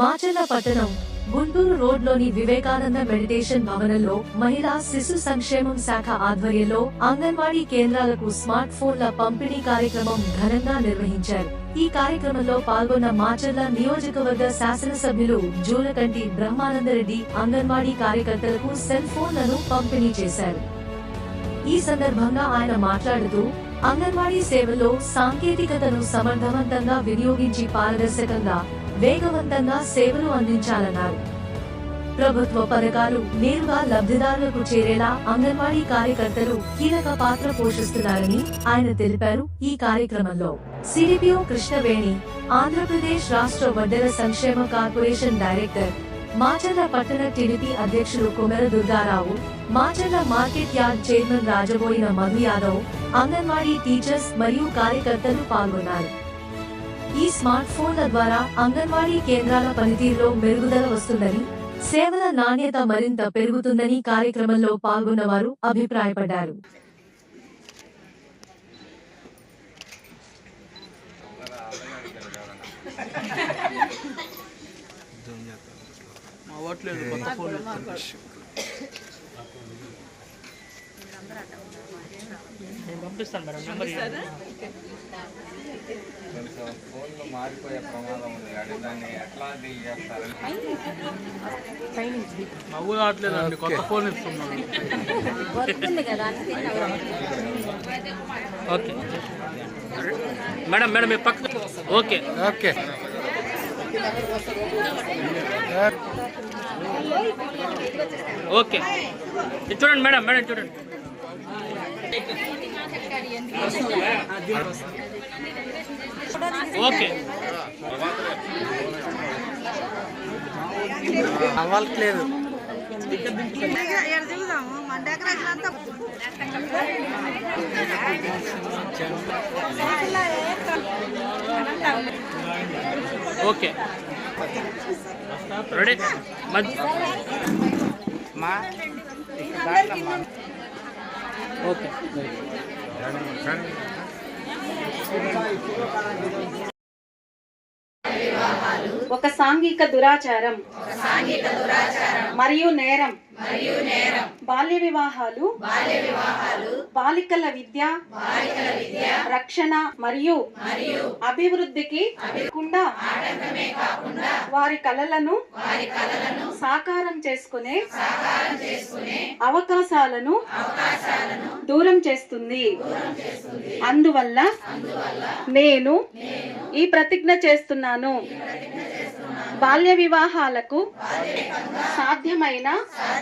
మాచర్ల పట్టణం గుంటూరు రోడ్లోని వివేకానంద మెడిటేషన్ భవనంలో మహిళా శిశు సంక్షేమం శాఖ ఆధ్వర్యంలో అంగన్వాడీ కేంద్రాలకు స్మార్ట్ ఫోన్ల పంపిణీ కార్యక్రమం ఘనంగా నిర్వహించారు. ఈ కార్యక్రమంలో పాల్గొన్న మాచర్ల నియోజకవర్గ శాసనసభ్యులు జూలకంటి బ్రహ్మానందరెడ్డి అంగన్వాడీ కార్యకర్తలకు సెల్ ఫోన్లను పంపిణీ చేశారు. ఈ సందర్భంగా ఆయన మాట్లాడుతూ అంగన్వాడీ సేవల్లో సాంకేతికతను సమర్థవంతంగా వినియోగించి పారదర్శకంగా వేగవంతంగా సేవలు అందించాలన్నారు. ప్రభుత్వ పథకాలు నేరుగా లబ్ధిదారులకు చేరేలా అంగన్వాడీ కార్యకర్తలు కీలక పాత్ర పోషిస్తున్నారని ఆయన తెలిపారు. ఈ కార్యక్రమంలో సిడిపిఓ కృష్ణవేణి ఆంధ్రప్రదేశ్ రాష్ట్ర వడ్డల సంక్షేమ కార్పొరేషన్ డైరెక్టర్ మాచర్ల పట్టణ టీడీపీ అధ్యక్షులు Kumera Durga Rao Macherla market yard chairman Rajaboina Madhu Yadav anganwadi teachers మరియు కార్యకర్తలు పాల్గొన్నారు. ఈ స్మార్ట్ ఫోన్ల ద్వారా అంగన్వాడీ కేంద్రాల పనితీరులో మెరుగుదల వస్తుందని సేవల నాణ్యత మరింత పెరుగుతుందని కార్యక్రమంలో పాల్గొన్న వారు అభిప్రాయపడ్డారు అవ్వట్లేదు కొత్త ఫోన్ నేను పంపిస్తాను మేడం నెంబర్ ఫోన్లు మారిపోయే ప్రమాదం ఉంది. దాన్ని ఎట్లా డీల్ చేస్తారని. నవ్వు రావట్లేదండి కొత్త ఫోన్ ఇస్తున్నాను. ఓకే. మేడం మేడం మీ పక్క ఓకే. ఓకే. ఓకే. చూడండి మేడం మేడం చూడండి. ఓకే అవ్వట్లేదు ఓకే. రెడీ? మా ఓకే. ఒక సాంఘిక దురాచారం. మరియు నేరం. బాల్య వివాహాలు బాలికల విద్య రక్షణ మరియు అభివృద్ధికి కాకుండా వారి కలలను సాకారం చేసుకునే అవకాశాలను దూరం చేస్తుంది. అందువల్ల నేను ఈ ప్రతిజ్ఞ చేస్తున్నాను. బాల్య వివాహాలకు సాధ్యమైన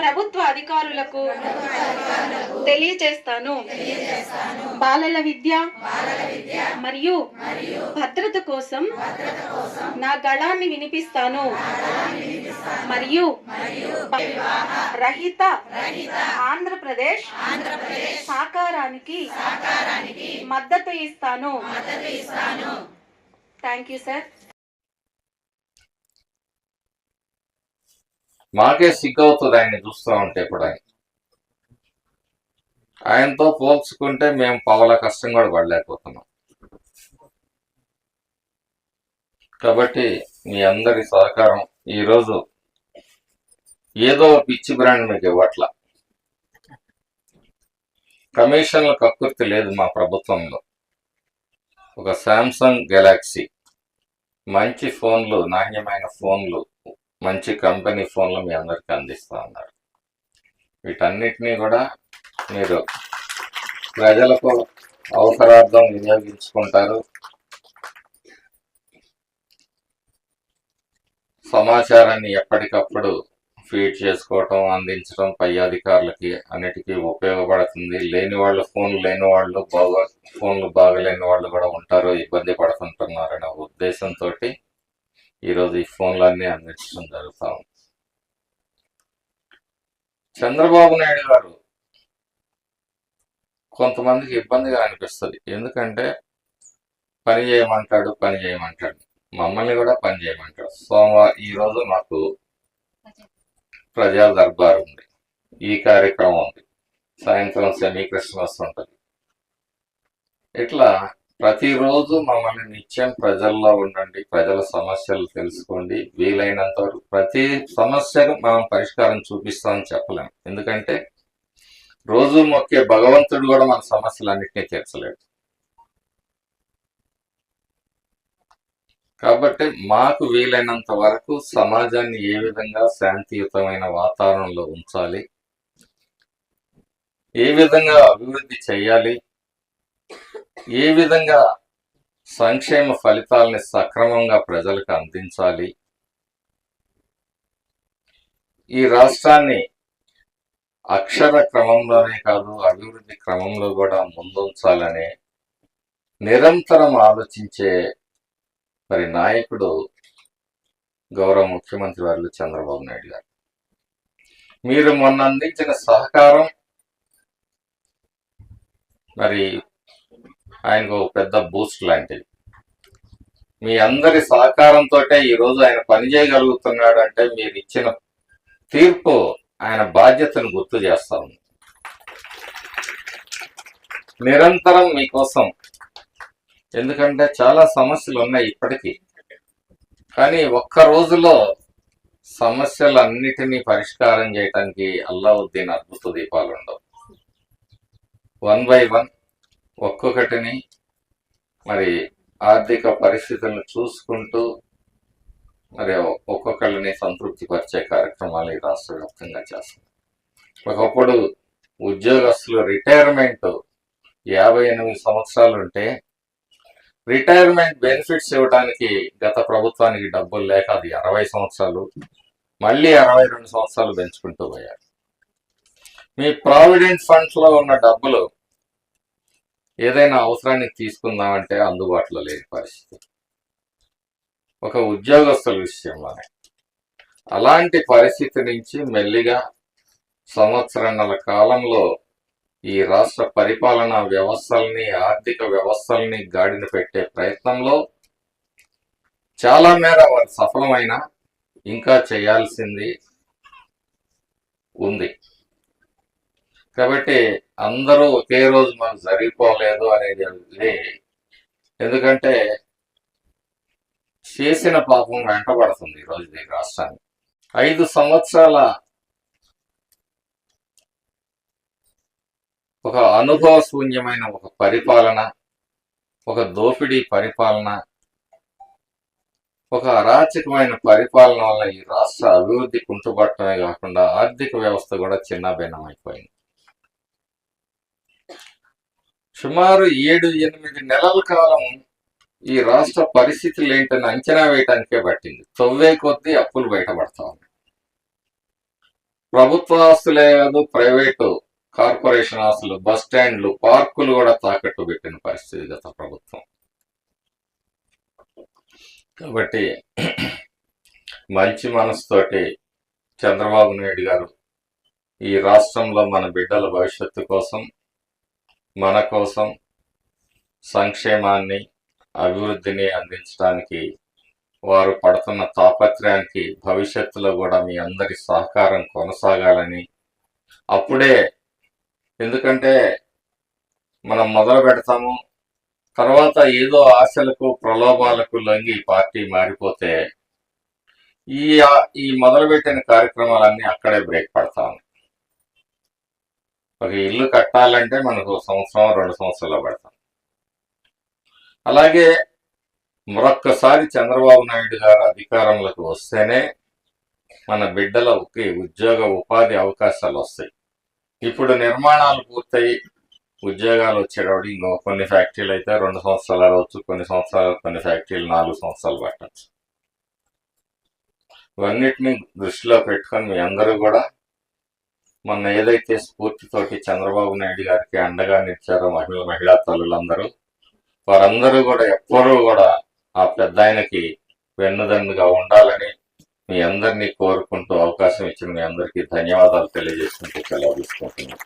ప్రభుత్వ అధికారులకు తెలియచేస్తాను బాలల విద్య మరియు భద్రత కోసం నా గళాన్ని వినిపిస్తాను. మరియు రహిత ఆంధ్రప్రదేశ్ సాకారానికి మద్దతు ఇస్తాను. థ్యాంక్ యూ సార్ మాకే సిగ్గవుతుంది ఆయన్ని చూస్తూ ఉంటే కూడా. ఆయన ఆయనతో పోల్చుకుంటే మేము పవల కష్టం కూడా పడలేకపోతున్నాం. కాబట్టి మీ అందరి సహకారం ఈరోజు ఏదో ఒక పిచ్చి బ్రాండ్ మీకు ఇవ్వట్ల. కమిషన్ల కక్కుర్తి లేదు మా ప్రభుత్వంలో. ఒక శాంసంగ్ గెలాక్సీ మంచి ఫోన్లు నాణ్యమైన ఫోన్లు మంచి కంపెనీ ఫోన్లు మీ అందరికీ అందిస్తూ ఉన్నారు. వీటన్నిటినీ కూడా మీరు ప్రజలకు అవసరార్థం వినియోగించుకుంటారు. సమాచారాన్ని ఎప్పటికప్పుడు ఫీడ్ చేసుకోవటం అందించడం పై అధికారులకి అన్నిటికీ ఉపయోగపడుతుంది. లేని వాళ్ళు ఫోన్లు లేని వాళ్ళు బాగా ఫోన్లు బాగలేని వాళ్ళు కూడా ఉంటారు ఇబ్బంది పడుతుంటున్నారనే ఉద్దేశంతో ఈరోజు ఈ ఫోన్లన్నీ అందించడం జరుగుతా ఉంది. చంద్రబాబు నాయుడు గారు కొంతమందికి ఇబ్బందిగా అనిపిస్తుంది. ఎందుకంటే పని చేయమంటాడు పని చేయమంటాడు. మమ్మల్ని కూడా పని చేయమంటాడు. సోమవారం ఈ రోజు మాకు ప్రజా దర్బార్ ఉంది. ఈ కార్యక్రమం ఉంది. సాయంత్రం సెమీ క్రిస్మస్ ఉంటుంది. ఇట్లా ప్రతిరోజు మమ్మల్ని నిత్యం ప్రజల్లో ఉండండి ప్రజల సమస్యలు తెలుసుకోండి. వీలైనంత వరకు ప్రతి సమస్యను మనం పరిష్కారం చూపిస్తామని చెప్పలేము ఎందుకంటే రోజు మొక్కే భగవంతుడు కూడా మన సమస్యలన్నింటినీ తీర్చలేడు. కాబట్టి మాకు వీలైనంత వరకు సమాజాన్ని ఏ విధంగా శాంతియుతమైన వాతావరణంలో ఉంచాలి ఏ విధంగా అభివృద్ధి చేయాలి ఏ విధంగా సంక్షేమ ఫలితాలని సక్రమంగా ప్రజలకు అందించాలి? ఈ రాష్ట్రాన్ని అక్షర క్రమంలోనే కాదు అభివృద్ధి క్రమంలో కూడా ముందుంచాలనే నిరంతరం ఆలోచించే మరి నాయకుడు గౌరవ ముఖ్యమంత్రి వారు చంద్రబాబు నాయుడు గారు. మీరు మొన్న అందించిన సహకారం మరి ఆయనకు ఒక పెద్ద బూస్ట్ లాంటిది. మీ అందరి సహకారంతో ఈరోజు ఆయన పని చేయగలుగుతున్నాడు అంటే మీరు ఇచ్చిన తీర్పు ఆయన బాధ్యతను గుర్తు చేస్తా ఉంది. నిరంతరం మీకోసం ఎందుకంటే చాలా సమస్యలు ఉన్నాయి ఇప్పటికీ. కానీ ఒక్క రోజులో సమస్యలన్నిటినీ పరిష్కారం చేయటానికి అల్లావుద్దీన్ అద్భుత దీపాలు ఉండవు. వన్ బై వన్ ఒక్కొక్కటిని మరి ఆర్థిక పరిస్థితులను చూసుకుంటూ మరి ఒక్కొక్కళ్ళని సంతృప్తి పరిచే కార్యక్రమాలు ఈ రాష్ట్ర వ్యాప్తంగా చేస్తుంది ఒకప్పుడు ఉద్యోగస్తులు రిటైర్మెంట్ యాభై ఎనిమిది సంవత్సరాలు ఉంటే రిటైర్మెంట్ బెనిఫిట్స్ ఇవ్వడానికి గత ప్రభుత్వానికి డబ్బులు లేక అది అరవై సంవత్సరాలు మళ్ళీ అరవై రెండు సంవత్సరాలు పెంచుకుంటూ పోయారు. మీ ప్రావిడెంట్ ఫండ్స్లో ఉన్న డబ్బులు ఏదైనా అవసరానికి తీసుకుందామంటే అందుబాటులో లేని పరిస్థితి. ఒక ఉద్యోగస్తుల విషయంలోనే అలాంటి పరిస్థితి నుంచి మెల్లిగా సంవత్సరాల కాలంలో ఈ రాష్ట్ర పరిపాలనా వ్యవస్థల్ని ఆర్థిక వ్యవస్థల్ని గాడిన పెట్టే ప్రయత్నంలో చాలా మేర వారు సఫలమైన ఇంకా చేయాల్సింది ఉంది. కాబట్టి అందరూ ఒకే రోజు మనం జరిగిపోలేదు అనేది ఎందుకంటే చేసిన పాపం వెంటబడుతుంది ఈ రోజు ఈ రాష్ట్రాన్ని ఐదు సంవత్సరాల ఒక అనుభవ శూన్యమైన ఒక పరిపాలన ఒక దోపిడీ పరిపాలన ఒక అరాచకమైన పరిపాలన వల్ల ఈ రాష్ట్ర అభివృద్ధి కుంటుపట్టమే కాకుండా ఆర్థిక వ్యవస్థ కూడా చిన్నభిన్నమైపోయింది సుమారు ఏడు ఎనిమిది నెలల కాలం ఈ రాష్ట్ర పరిస్థితులు ఏంటని అంచనా వేయటానికే పట్టింది. తొవ్వే కొద్దీ అప్పులు బయటపడతా ఉన్నాయి. ప్రభుత్వ ఆస్తులే కాదు ప్రైవేటు కార్పొరేషన్ ఆస్తులు బస్ స్టాండ్లు పార్కులు కూడా తాకట్టు పెట్టిన పరిస్థితి గత ప్రభుత్వం. కాబట్టి మంచి మనసుతోటి చంద్రబాబు నాయుడు గారు ఈ రాష్ట్రంలో మన బిడ్డల భవిష్యత్తు కోసం మన కోసం సంక్షేమాన్ని అభివృద్ధిని అందించడానికి వారు పడుతున్న తాపత్రయానికి భవిష్యత్తులో కూడా మీ అందరి సహకారం కొనసాగాలని. అప్పుడే ఎందుకంటే మనం మొదలు పెడతాము తర్వాత ఏదో ఆశలకు ప్రలోభాలకు లొంగి పార్టీ మారిపోతే ఈ ఈ మొదలుపెట్టిన కార్యక్రమాలన్నీ అక్కడే బ్రేక్ పడతాము. ఒక ఇల్లు కట్టాలంటే మనకు సంవత్సరం రెండు సంవత్సరాలు పడతాం. అలాగే మరొక్కసారి చంద్రబాబు నాయుడు గారు అధికారంలోకి వస్తేనే మన బిడ్డలకి ఉద్యోగ ఉపాధి అవకాశాలు వస్తాయి. ఇప్పుడు నిర్మాణాలు పూర్తయి ఉద్యోగాలు వచ్చేటప్పుడు ఇంకో కొన్ని ఫ్యాక్టరీలు అయితే రెండు సంవత్సరాలు అవ్వచ్చు కొన్ని సంవత్సరాలు కొన్ని ఫ్యాక్టరీలు నాలుగు సంవత్సరాలు పట్టచ్చు. ఇవన్నిటిని దృష్టిలో పెట్టుకొని మీ అందరూ కూడా మొన్న ఏదైతే స్ఫూర్తితోటి చంద్రబాబు నాయుడు గారికి అండగా నిలిచారో మహిళ మహిళా తల్లులందరూ వారందరూ కూడా ఎప్పుడూ కూడా ఆ పెద్ద ఆయనకి వెన్నుదన్నుగా ఉండాలని మీ అందరినీ కోరుకుంటూ అవకాశం ఇచ్చిన మీ అందరికీ ధన్యవాదాలు తెలియజేసుకుంటూ సెలవు తీసుకుంటున్నాను.